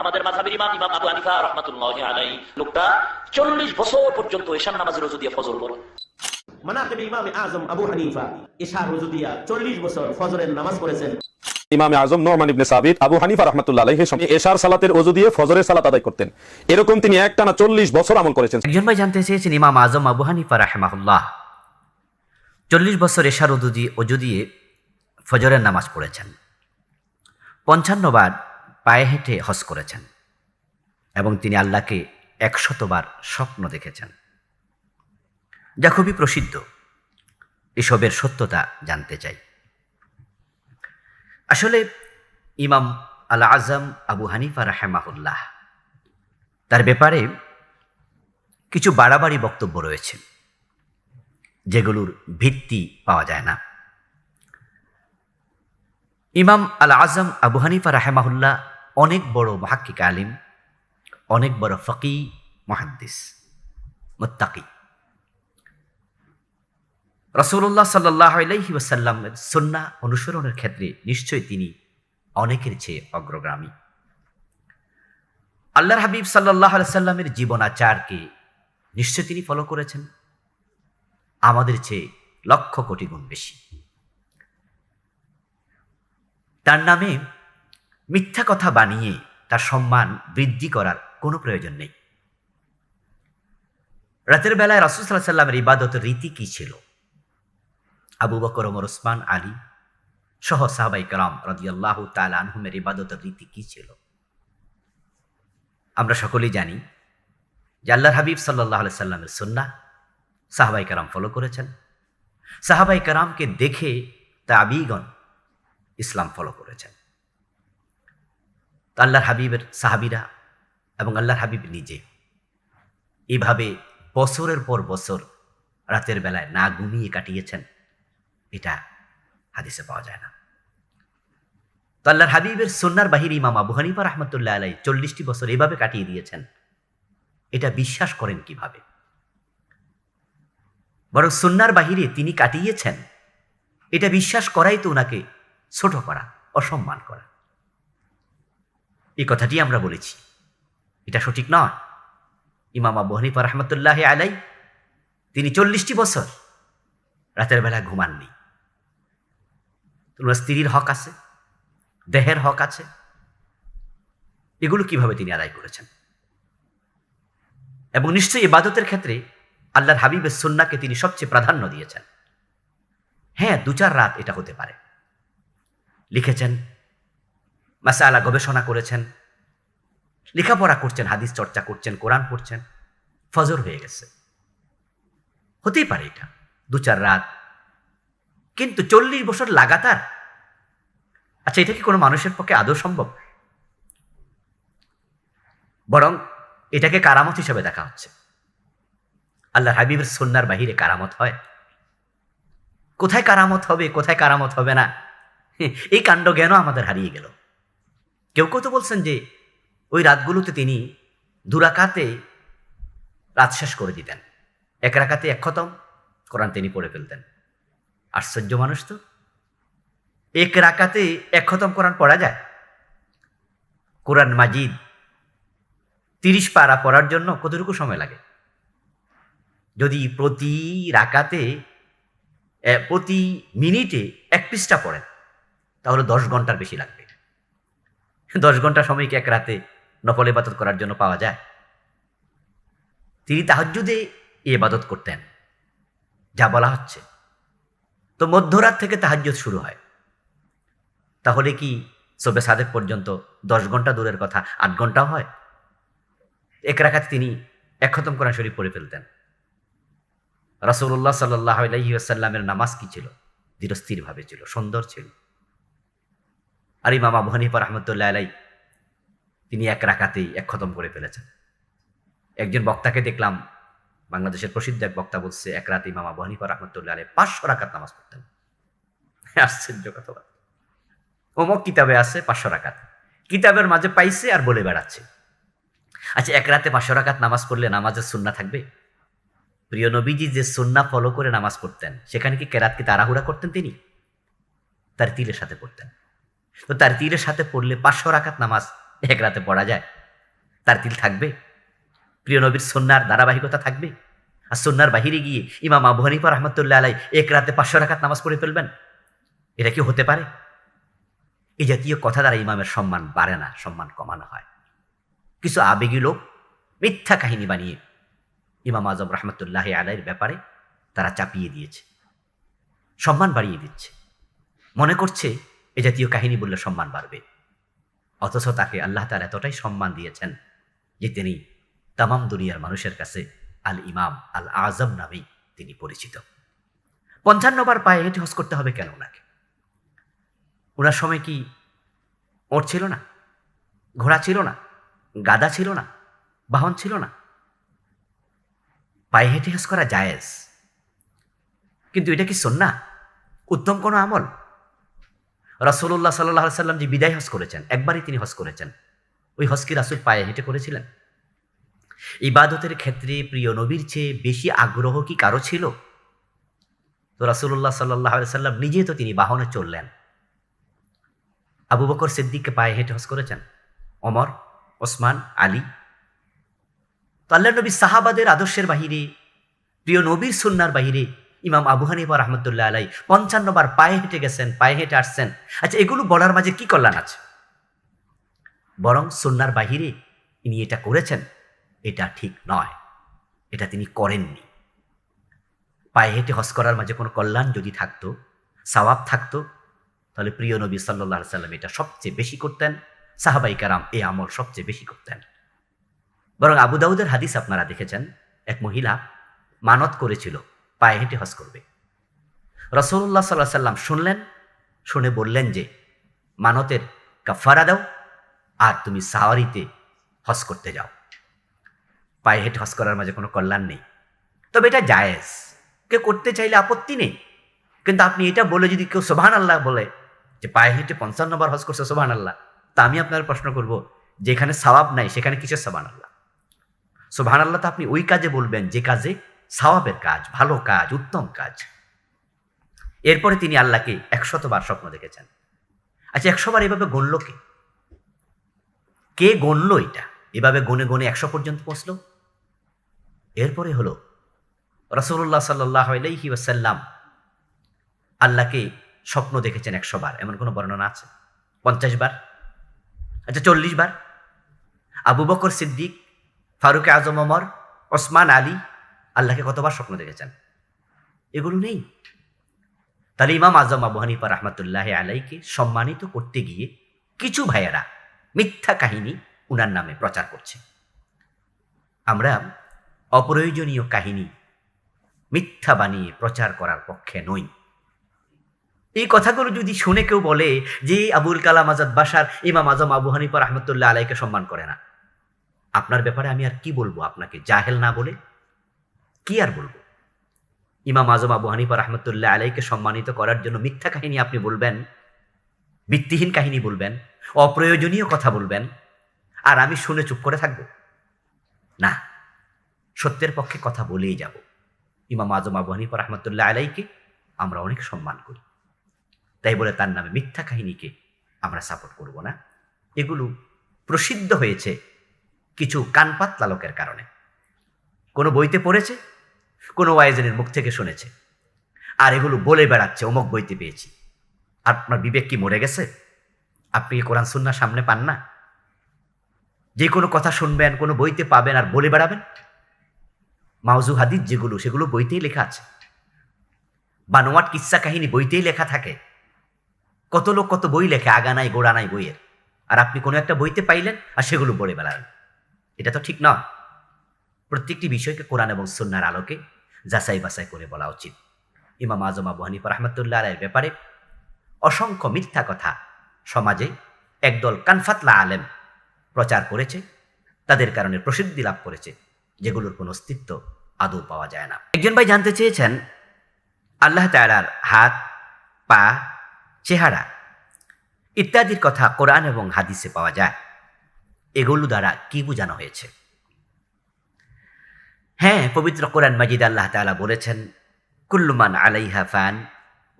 আমাদের মাথাবির ইমাম ইমাম আবু হানিফা রহমাতুল্লাহ আলাই লোকটা চল্লিশ বছর পর্যন্ত এশান নামাজের রজু দিয়ে ফজর পড়ে। মানাকিব ইমাম আজম আবু হানিফা চল্লিশ বছর ফজরের নামাজ পড়েছেন। ইমামে আজম নোমান ইবনে সাবিত আবু হানিফা রহমাতুল্লাহ আলাইহির সময় এশার সালাতের ওযু দিয়ে ফজরের সালাত আদায় করতেন। এরকম তিনি একটানা চল্লিশ বছর আমল করেছেন। একজন ভাই জানতে চেয়েছেন ইমাম আজম আবু হানিফা রাহেমাহুল্লাহ চল্লিশ বছর এশার অজু দিয়ে অজু দিয়ে ফজরের নামাজ পড়েছেন। পঞ্চান্ন বার পায়ে হেঁটে হজ করেছেন এবং তিনি আল্লাহকে একশতবার স্বপ্ন দেখেছেন। যা খুবই প্রসিদ্ধ। এসবের সত্যতা জানতে চাই। আসলে ইমাম আল আজম আবু হানিফা রাহেমাহুল্লাহ, তার ব্যাপারে কিছু বাড়াবাড়ি বক্তব্য রয়েছে, যেগুলোর ভিত্তি পাওয়া যায় না। ইমাম আল আজম আবু হানিফা রাহেমাহুল্লাহ অনেক বড় মহাক্কিক আলিম অনেক বড় ফকি মহাদ্দিস, মোত্তাকি। রসুল্লাহ সাল্লাহ ওয়াসাল্লামের সন্না অনুসরণের ক্ষেত্রে নিশ্চয়ই তিনি অনেকের চেয়ে অগ্রগামী। আল্লাহর হাবিব সাল্লাহ সাল্লামের জীবনাচারকে নিশ্চয় তিনি ফলো করেছেন। আমাদের চেয়ে লক্ষ কোটি গুণ বেশি। তার নামে মিথ্যা কথা বানিয়ে তার সম্মান বৃদ্ধি করার কোনো প্রয়োজন নেই। রাতের বেলায় রাসুল সাল্লাহ সাল্লামের ইবাদতের রীতি কি ছিল? আবু বকর, ওমর, ওসমান, আলী সহ সাহাবাই কালাম রদিয়াল্লাহ তাল আনহুমের ইবাদতের রীতি কি ছিল? আমরা সকলেই জানি যে আল্লাহর হাবিব সাল্লাহ সাল্লামের সন্না সাহাবাই কারাম ফলো করেছেন। সাহাবাই কারামকে দেখে তা তাবিগণ ইসলাম ফলো করেছেন। তো আল্লাহর হাবিবের সাহাবিরা এবং আল্লাহর হাবিব নিজে। এভাবে বছরের পর বছর রাতের বেলায় না ঘুমিয়ে কাটিয়েছেন, এটা হাদিসে পাওয়া যায় না। তো আল্লাহর হাবিবের সন্ন্যার বাহির ইমাম আবু হানিফা রহমতুল্লাহ আলাই চল্লিশটি বছর এভাবে কাটিয়ে দিয়েছেন, এটা বিশ্বাস করেন কীভাবে? বরং সন্ন্যার বাহিরে তিনি কাটিয়েছেন, এটা বিশ্বাস করাই তো ওনাকে ছোট করা, অসম্মান করা। এই কথাটি আমরা বলেছি। এটা সঠিক নয়। ইমাম আবু হানিফা রহমতুল্লাহ আলাই তিনি চল্লিশটি বছর রাতের বেলা ঘুমাননি। তোমার স্ত্রীর হক আছে, দেহের হক আছে। এগুলো কীভাবে তিনি আদায় করেছেন? এবং নিশ্চয়ই ইবাদতের ক্ষেত্রে আল্লাহর হাবিবের সুন্নাকে তিনি সবচেয়ে প্রাধান্য দিয়েছেন। হ্যাঁ দু চার রাত এটা হতে পারে। লিখেছেন মাসালা গবেষণা করেছেন, লেখাপড়া করছেন, হাদিস চর্চা করছেন, কোরআন পড়ছেন, ফজর হয়ে গেছে। হতেই পারে এটা, দু চার রাত। কিন্তু চল্লিশ বছর লাগাতার। আচ্ছা এটা কি কোনো মানুষের পক্ষে আদৌ সম্ভব? বরং এটাকে কারামত হিসেবে দেখা হচ্ছে। আল্লাহ হাবিবের সন্ন্যার বাহিরে কারামত হয়। কোথায় কারামত হবে, কোথায় কারামত হবে না? এই কাণ্ড জ্ঞানও আমাদের হারিয়ে গেল? কেউ কেউ তো বলছেন যে ওই রাতগুলোতে তিনি দুরাকাতে রাত শেষ করে দিতেন। এক রাকাতে এক খতম কোরআন তিনি পড়ে ফেলতেন। আশ্চর্য মানুষ তো। এক রাকাতে এক খতম কোরআন পড়া যায়। কোরআন মাজিদ তিরিশ পারা পড়ার জন্য কতটুকু সময় লাগে? যদি প্রতি রাকাতে প্রতি মিনিটে এক পৃষ্ঠা পড়েন, তাহলে দশ ঘণ্টার বেশি লাগবে। দশ ঘণ্টা সময় কি এক রাতে নকল ইবাদত করার জন্য পাওয়া যায়? তিনি তাহাজ্জুদে এ ইবাদত করতেন। যা বলা হচ্ছে। তো মধ্যরাত থেকে তাহাজ্জুদ শুরু হয়। তাহলে কি সবে সাদেক পর্যন্ত দশ ঘণ্টা দূরের কথা? আট ঘন্টাও হয়? এক রাখাত তিনি এক খতম কোরআন শরীফ পড়ে ফেলতেন। রাসুল্লাহ সাল্লাহ আলহিউসাল্লামের নামাজ কি ছিল? ধীরস্থিরভাবে ছিল, সুন্দর ছিল। আর ইমাম আবু হানিফা রহমতুল্লাহ আলাই তিনি এক রাকাতেই, এক খতম করে ফেলেছেন। একজন বক্তাকে দেখলাম, বাংলাদেশের প্রসিদ্ধ এক বক্তা বলছে, এক রাতে ইমাম আবু হানিফা রহমতুল্লাহ আলাই পাঁচশো রাকাত নামাজ পড়তেন। আশ্চর্য কথা অমক কিতাবে আছে পাঁচশো রাকাত। কিতাবের মাঝে পাইছে আর বলে বেড়াচ্ছে। আচ্ছা এক রাতে পাঁচশো রাকাত নামাজ পড়লে নামাজের সুন্না থাকবে? প্রিয় নবীজি যে সুন্না ফলো করে নামাজ পড়তেন, সেখানে কি কেরাতকে তাড়াহুড়া করতেন তিনি? তার তিলের সাথে পড়তেন। তো তার তীরের সাথে পড়লে পাঁচশো রাকাত নামাজ এক রাতে পড়া যায়। তার তিল থাকবে। প্রিয় নবীর সন্ন্যার ধারাবাহিকতা থাকবে। আর সন্ন্যার বাহিরে গিয়ে ইমাম আবু হানিফা রহমতুল্লাহ আলাই এক রাতে পাঁচশো রাখাত নামাজ পড়ে ফেলবেন। এটা কি হতে পারে? এই জাতীয় কথা দ্বারা ইমামের সম্মান বাড়ে না, সম্মান কমানো হয়। কিছু আবেগী লোক মিথ্যা কাহিনী বানিয়ে ইমাম আজম রহমতুল্লাহ আলাইয়ের ব্যাপারে তারা চাপিয়ে দিয়েছে, সম্মান বাড়িয়ে দিচ্ছে। মনে করছে এ জাতীয় কাহিনী বললে সম্মান বাড়বে। অথচ তাকে আল্লাহ তালা এতটাই সম্মান দিয়েছেন যে তিনি তামাম দুনিয়ার মানুষের কাছে আল ইমাম আল আজম নামেই তিনি পরিচিত। পঞ্চান্নবার পায়ে হেঁটে হজ করতে হবে কেন ওনাকে? ওনার সময় কি ওর ছিল না? ঘোড়া ছিল না? গাদা ছিল না? বাহন ছিল না? পায়ে হেঁটে হজ করা জায়েজ। কিন্তু এটা কি সন্না উত্তম কোনো আমল? রাসুল্লাহ সাল্লাহ সাল্লাম যে বিদায় হজ করেছেন, একবারই তিনি হজ করেছেন। ওই হজ কি রাসুল পায়ে হেঁটে করেছিলেন। ইবাদতের ক্ষেত্রে প্রিয় নবীর চেয়ে বেশি আগ্রহ কি কারও ছিল? তো রাসুল্লাহ সাল্লাহ সাল্লাম নিজে তো তিনি বাহনে চললেন আবু বকর সিদ্দিককে পায়ে হেঁটে হজ করেছেন। অমর ওসমান, আলী। তো আল্লাহ নবী সাহাবাদের আদর্শের বাহিরে, প্রিয় নবীর সুন্নার বাহিরে ইমাম আবু হানিফা রহমতুল্লাহ আলাই পঞ্চান্নবার পায়ে হেঁটে গেছেন, পায়ে হেঁটে আসছেন। আচ্ছা এগুলো বলার মাঝে কি কল্যাণ আছে? বরং সুন্নার বাহিরে ইনি এটা করেছেন, এটা ঠিক নয়। এটা তিনি করেননি। পায়ে হেঁটে হজ করার মাঝে কোনো কল্যাণ যদি থাকতো, সওয়াব থাকতো, তাহলে প্রিয় নবী সাল্লাহ সাল্লাম এটা সবচেয়ে বেশি করতেন, সাহাবাই কারাম এই আমল সবচেয়ে বেশি করতেন। বরং আবু দাউদের হাদিস আপনারা দেখেছেন, এক মহিলা মানত করেছিল। পায়ে হেঁটে হজ করবে। রসুল্লাহ সাল্লাহ সাল্লাম শুনলেন, শুনে বললেন যে, মানতের কাফারা দাও আর তুমি সাওয়ারিতে হজ করতে যাও। পায়ে হেঁটে হজ করার মাঝে কোনো কল্যাণ নেই। তবে এটা জায়েজ। কেউ করতে চাইলে আপত্তি নেই। কিন্তু আপনি এটা বলে যদি কেউ সোভান আল্লাহ বলে যে, পায়ে হেঁটে পঞ্চান্নবার হজ করছে সোভান আল্লাহ তা আমি আপনার প্রশ্ন করব, যেখানে সওয়াব নাই, সেখানে কিসের সোভান আল্লাহ সোভান আল্লাহ তো আপনি ওই কাজে বলবেন, যে কাজে সওয়াবের কাজ, ভালো কাজ, উত্তম কাজ। এরপরে তিনি আল্লাহকে একশতবার স্বপ্ন দেখেছেন। আচ্ছা একশোবার এভাবে গণল কে? কে গণল এটা? এভাবে গনে গনে একশো পর্যন্ত পৌঁছল? এরপরে হলো রসুল্লাহ সাল্লাহ ওয়াসাল্লাম আল্লাহকে স্বপ্ন দেখেছেন একশো বার এমন কোনো বর্ণনা আছে? পঞ্চাশ বার আচ্ছা চল্লিশ বার আবু বকর সিদ্দিক, ফারুক আজম অমর ওসমান আলী আল্লাহকে কতবার স্বপ্ন দেখেছেন? এগুলো নেই। তাহলে ইমাম আজম আবু হানিফা রহমতুল্লাহ আলাইকে সম্মানিত করতে গিয়ে কিছু ভাইয়েরা মিথ্যা কাহিনী উনার নামে প্রচার করছে। আমরা অপ্রয়োজনীয় কাহিনী মিথ্যা বানিয়ে প্রচার করার পক্ষে নই। এই কথাগুলো যদি শুনে কেউ বলে যে আবুল কালাম আজাদ বাসার ইমাম আজম আবু হানিফা রহমতুল্লাহ আলাইকে সম্মান করে না, আপনার ব্যাপারে আমি আর কি বলব আপনাকে? জাহেল না বলে কি আর বলব? ইমাম আজম আবু হানিফা রহমতুল্লাহ আলাইকে সম্মানিত করার জন্য মিথ্যা কাহিনী আপনি বলবেন? ভিত্তিহীন কাহিনী বলবেন? অপ্রয়োজনীয় কথা বলবেন? আর আমি শুনে চুপ করে থাকব? না, সত্যের পক্ষে কথা বলেই যাব। ইমাম আজম আবু হানিফা রহমতুল্লাহ আলাইকে আমরা অনেক সম্মান করি। তাই বলে তার নামে মিথ্যা কাহিনীকে আমরা সাপোর্ট করব না। এগুলো প্রসিদ্ধ হয়েছে কিছু কানপাত লালকের কারণে। কোনো বইতে পড়েছে? কোনো ওয়াইজেনের মুখ থেকে শুনেছে। আর এগুলো বলে বেড়াচ্ছে, অমুক বইতে পেয়েছি। আপনার বিবেক কি মরে গেছে? আপনি কোরআন সুন্না সামনে পান না? যে কোনো কথা শুনবেন, কোনো বইতে পাবেন আর বলে বেড়াবেন? মাউজু হাদিস যেগুলো, সেগুলো বইতেই লেখা আছে। বানোয়াট কিচ্ছা কাহিনী বইতেই লেখা থাকে। কত লোক কত বই লেখে, আগা নাই, গোড়া নাই বইয়ের। আর আপনি কোনো একটা বইতে পাইলেন আর সেগুলো বলে বেড়ালেন। এটা তো ঠিক নয়। প্রত্যেকটি বিষয়কে কোরআন এবং সন্ন্যার আলোকে যাচাই বাছাই করে বলা উচিত। ইমাম আজম আবু হানিফা রহমতুল্লাহ আলের ব্যাপারে অসংখ্য মিথ্যা কথা সমাজে একদল কানফাতলা আলেম প্রচার করেছে, তাদের কারণে প্রসিদ্ধি লাভ করেছে, যেগুলোর কোনো অস্তিত্ব আদৌ পাওয়া যায় না। একজন ভাই জানতে চেয়েছেন, আল্লাহ তালার হাত, পা, চেহারা ইত্যাদির কথা কোরআন এবং হাদিসে পাওয়া যায়। এগুলো দ্বারা কি বোঝানো হয়েছে? হ্যাঁ পবিত্র কোরআন মাজিদ আল্লাহ তালা বলেছেন কুল্লুমান আলাইহা ফান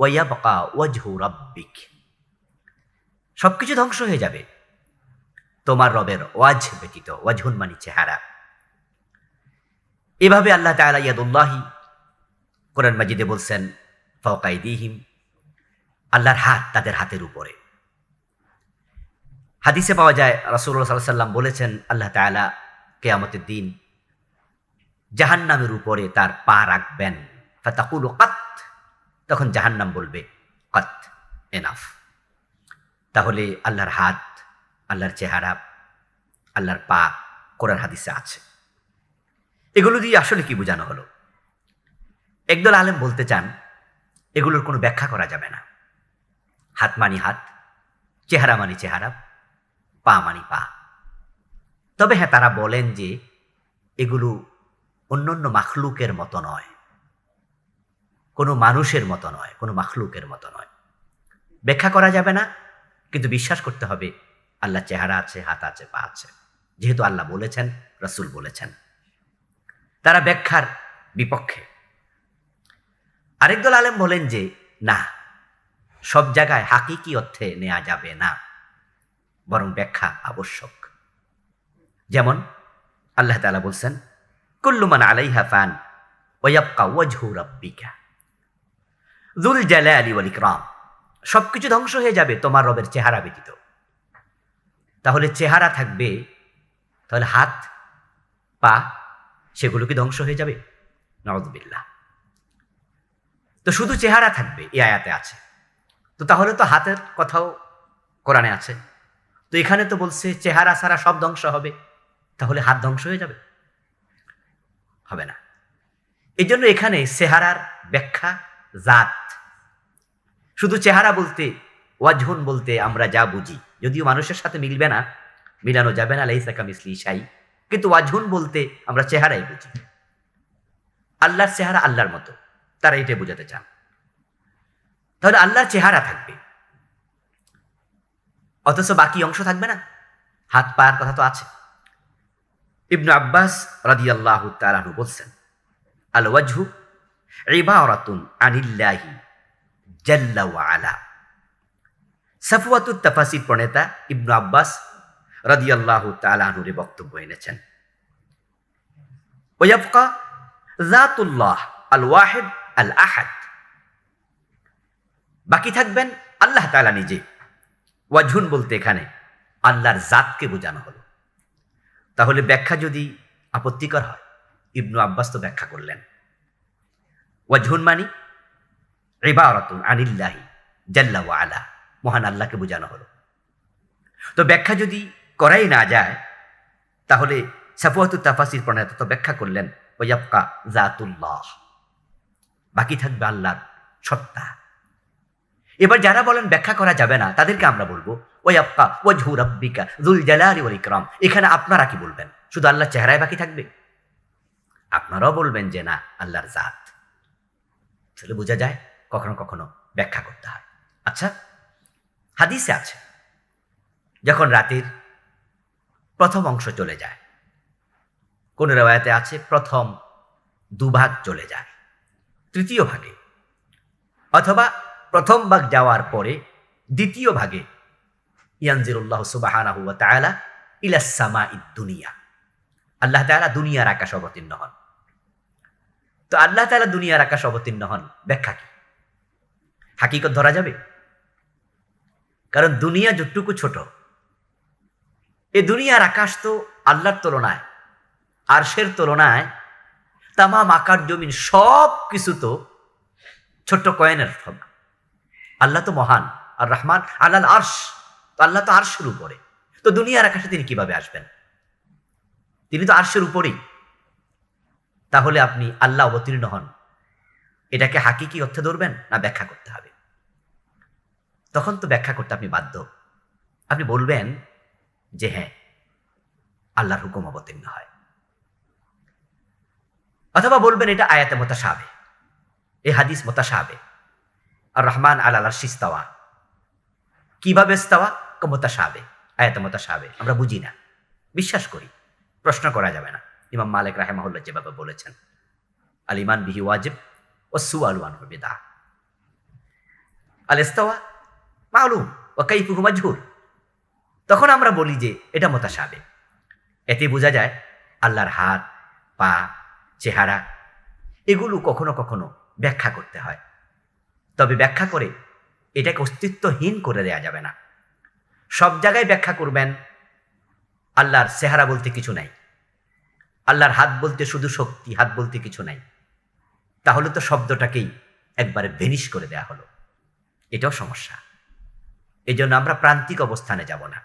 ওয়াবকা ওয়াজহু রব্বিক। সবকিছু ধ্বংস হয়ে যাবে। তোমার রবের ওয়াজ ব্যতীত, ওয়াজহুন মানি চেহারা। এভাবে আল্লাহ তাআলা ইয়াদুল্লাহি কোরআন মাজিদে বলছেন ফকাইদিহিম আল্লাহর হাত তাদের হাতের উপরে। হাদিসে পাওয়া যায় সাল্লাল্লাহু সাল্লাম বলেছেন, আল্লাহ তাআলা কেয়ামতের দিন জাহান্নামের উপরে তার পা রাখবেন। ফাতাকুলু কাত। তখন জাহান্নাম বলবে, কাত এনাফ তাহলে আল্লাহর হাত, আল্লাহর চেহারা, আল্লাহর পা কোরআন হাদিসে আছে। এগুলো দিয়ে আসলে কি বোঝানো হলো? একদল আলেম বলতে চান, এগুলোর কোনো ব্যাখ্যা করা যাবে না। হাত মানি হাত, চেহারা মানি চেহারা, পা মানি পা। তবে হ্যাঁ তারা বলেন যে, এগুলো অন্যান্য মাখলুকের মতো নয়। কোনো মানুষের মতো নয়, কোনো মাখলুকের মতো নয়। ব্যাখ্যা করা যাবে না, কিন্তু বিশ্বাস করতে হবে আল্লাহ চেহারা আছে, হাত আছে, পা আছে। যেহেতু আল্লাহ বলেছেন, রসুল বলেছেন। তারা ব্যাখ্যার বিপক্ষে। আরেকদল আলেম বলেন যে, না, সব জায়গায় হাকিকি অর্থে নেওয়া যাবে না। বরং ব্যাখ্যা আবশ্যক। যেমন আল্লাহ তালা বলছেন কুল্লুমান আলাইহা ফান ওয়াবকা ওয়াজহু রাব্বিকা। ওয়াল ইকরাম, সবকিছু ধ্বংস হয়ে যাবে তোমার রবের চেহারা ব্যতীত। তাহলে চেহারা থাকবে, তাহলে হাত, পা, সেগুলো কি ধ্বংস হয়ে যাবে? নওয়াজবিল্লাহ তো শুধু চেহারা থাকবে, এই আয়াতে আছে। তো তাহলে তো হাতের কথাও কোরআনে আছে। তো এখানে তো বলছে, চেহারা ছাড়া সব ধ্বংস হবে, তাহলে হাত ধ্বংস হয়ে যাবে। হবে না। এই জন্য এখানে চেহারার ব্যাখ্যা জাত। শুধু চেহারা বলতে, ওয়াজহুন বলতে আমরা যা বুঝি, যদিও মানুষের সাথে মিলবে না, মিলানো যাবে না লাইসাকা মিসলি সাই কিন্তু ওয়াজহুন বলতে আমরা চেহারাই বুঝি। আল্লাহর চেহারা আল্লাহর মতো, তারা এটা বোঝাতে চান। তাহলে আল্লাহর চেহারা থাকবে। অথচ বাকি অংশ থাকবে না। হাত পায়ের কথা তো আছে। ইবনু আব্বাস রাদিয়াল্লাহু তাআলাহু বলছেন, আল ইবারাতুন আনিল্লাহি জাল্লা ওয়া আলা। সাফওয়াতুত তাফাসির প্রণেতা ইবনু আব্বাস রাদিয়াল্লাহু তাআলাহুর বক্তব্য এনেছেন। ওয়াবকা জাতুল্লাহ আল ওয়াহিদ আল আহাদ। বাকি থাকবেন আল্লাহ তাআলা নিজে। ওয়াজহুন বলতে এখানে আল্লাহর জাতকে বোঝানো হলো। তাহলে ব্যাখ্যা যদি আপত্তিকর হয়, ইবনু আব্বাস তো ব্যাখ্যা করলেন। ওয়াজহুন মানি? ইবারাতুন আনিল্লাহি জাল্লা আলা। মহান আল্লাহকে বোঝানো হলো। তো ব্যাখ্যা যদি করাই না যায়, তাহলে সাফুয়াতুল তাফাসির প্রণেতা তো ব্যাখ্যা করলেন ওয়াবকা জাতুল্লাহ বাকি থাকবে আল্লাহর সত্তা। এবার যারা বলেন ব্যাখ্যা করা যাবে না, তাদেরকে আমরা বলব আপ্পা ওয়াজহু রাব্বিকা, যুল জালালি ওয়াল ইকরাম। এখানে আপনারা কি বলবেন? শুধু আল্লাহর চেহারায় বাকি থাকবে? আপনারাও বলবেন যে না, আল্লাহর জাত। তাহলে বোঝা যায়, কখনো কখনো ব্যাখ্যা করতে হয়। আচ্ছা হাদিসে আছে, যখন রাতের প্রথম অংশ চলে যায়, কোন রেওয়ায়তে আছে, প্রথম দুভাগ চলে যায়, তৃতীয় ভাগে, অথবা প্রথম ভাগ যাওয়ার পরে দ্বিতীয় ভাগে ইয়ানজিরুল্লাহ সুবাহানাহু ওয়া তাআলা ইলা সামা দুনিয়া। আল্লাহ তাআলা দুনিয়ার আকাশ অবতীর্ণ হন। তো আল্লাহ তাআলা দুনিয়ার আকাশ অবতীর্ণ হন, ব্যাখ্যা কি? হাকিকত ধরা যাবে? কারণ দুনিয়া যতটুকু ছোট, এ দুনিয়ার আকাশ তো আল্লাহর তুলনায়, আরশের তুলনায় তামাম আকার জমিন সব কিছু তো ছোট্ট কয়েনের আল্লাহ তো মহান, আর রহমান আল্লাহ আর্শ। তো আল্লাহ তো আরশের উপরে। তো দুনিয়ার আকাশে তিনি কীভাবে আসবেন? তিনি তো আরশের উপরেই। তাহলে আপনি আল্লাহ অবতীর্ণ হন। এটাকে হাকিকি অর্থে ধরবেন না ব্যাখ্যা করতে হবে? তখন তো ব্যাখ্যা করতে আপনি বাধ্য। আপনি বলবেন যে হ্যাঁ আল্লাহর হুকুম অবতীর্ণ হয়। অথবা বলবেন এটা আয়াতে মোতাসাবে। এ হাদিস মোতাসাবে। আর রহমান আল আল্লাহ শিস্তাওয়া কীভাবে মোতাসাবে আয়াতে মোতাসাবে আমরা বুঝি না। বিশ্বাস করি, প্রশ্ন করা যাবে না। ইমাম মালিক রাহেমাহুল্লাহ যেভাবে বলেছেন, আল ইমান বিহি ওয়াজিব ও সু আলওয়ান বেদা আল ইস্তাওয়া মালুম ও কাইফুহু মাজহুর। তখন আমরা বলি যে, এটা মোতাসাবে। এতে বোঝা যায়, আল্লাহর হাত, পা, চেহারা, এগুলো কখনো কখনো ব্যাখ্যা করতে হয়। তবে ব্যাখ্যা করে এটাকে অস্তিত্বহীন করে দেয়া যাবে না। সব জায়গায় ব্যাখ্যা করবেন। আল্লাহর চেহারা বলতে কিছু নাই। আল্লাহর হাত বলতে শুধু শক্তি, হাত বলতে কিছু নাই। তাহলে তো শব্দটাকেই একবারে ভেনিশ করে দেয়া হলো। এটাও সমস্যা। এই জন্য আমরা প্রান্তিক অবস্থানে যাব না।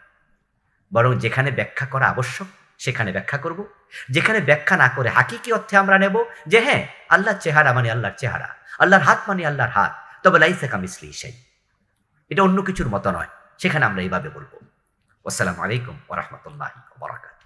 বরং যেখানে ব্যাখ্যা করা আবশ্যক, সেখানে ব্যাখ্যা করব। যেখানে ব্যাখ্যা না করে হাকিকি অর্থে আমরা নেব যে হ্যাঁ আল্লাহর চেহারা মানে আল্লাহর চেহারা, আল্লাহর হাত মানে আল্লাহর হাত, তবে লাইসে কামিসলি সেই এটা অন্য কিছুর মতো নয়। সেখানে আমরা এইভাবে বলবো আসসালামু আলাইকুম ওরহমতুল্লাহ বরাকাত